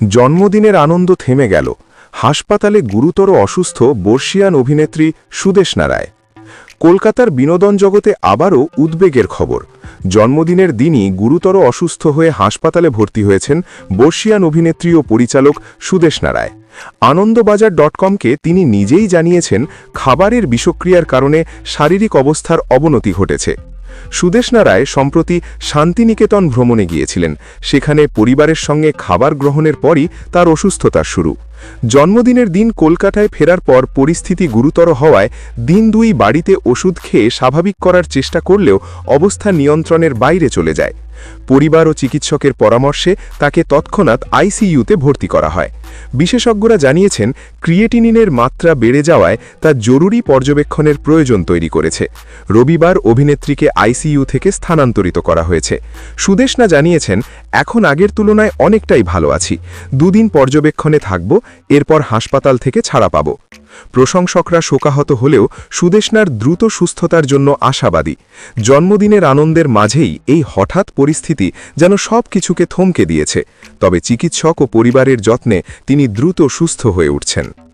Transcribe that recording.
জন্মদিনের আনন্দ থেমে গেল। হাসপাতালে গুরুতর অসুস্থ বর্ষিয়ান অভিনেত্রী সুদেশনা রায় কলকাতার বিনোদন জগতে আবারও উদ্বেগের খবর। জন্মদিনের দিনই গুরুতর অসুস্থ হয়ে হাসপাতালে ভর্তি হয়েছেন বর্ষিয়ান অভিনেত্রী ও পরিচালক সুদেশনা রায় আনন্দবাজার ডট কমকে তিনি নিজেই জানিয়েছেন, খাবারের বিষক্রিয়ার কারণে শারীরিক অবস্থার অবনতি ঘটেছে। সুদেশনা রায় সম্প্রতি শান্তিনিকেতন ভ্রমণে গিয়েছিলেন। সেখানে পরিবারের সঙ্গে খাবার গ্রহণের পরই তার অসুস্থতার শুরু। জন্মদিনের দিন কলকাতায় ফেরার পর পরিস্থিতি গুরুতর হওয়ায় দিন দুই বাড়িতে ওষুধ খেয়ে স্বাভাবিক করার চেষ্টা করলেও অবস্থা নিয়ন্ত্রণের বাইরে চলে যায়। পরিবার ও চিকিৎসকের পরামর্শে তাকে তৎক্ষণাৎ আইসিইউতে ভর্তি করা হয়। বিশেষজ্ঞরা জানিয়েছেন, ক্রিয়েটিনিনের মাত্রা বেড়ে যাওয়ায় তা জরুরি পর্যবেক্ষণের প্রয়োজন তৈরি করেছে। রবিবার অভিনেত্রীকে আইসিইউ থেকে স্থানান্তরিত করা হয়েছে। সুদেশনা জানিয়েছেন, এখন আগের তুলনায় অনেকটাই ভালো আছি। দুদিন পর্যবেক্ষণে থাকব, এরপর হাসপাতাল থেকে ছাড়া পাব। প্রশংসকরা শোকাহত হলেও সুদেশনার দ্রুত সুস্থতার জন্য আশাবাদী। জন্মদিনের আনন্দের মাঝেই এই হঠাৎ পরিস্থিতি যেন সব কিছুকে থমকে দিয়েছে। তবে চিকিৎসক ও পরিবারের যত্নে তিনি দ্রুত সুস্থ হয়ে উঠছেন।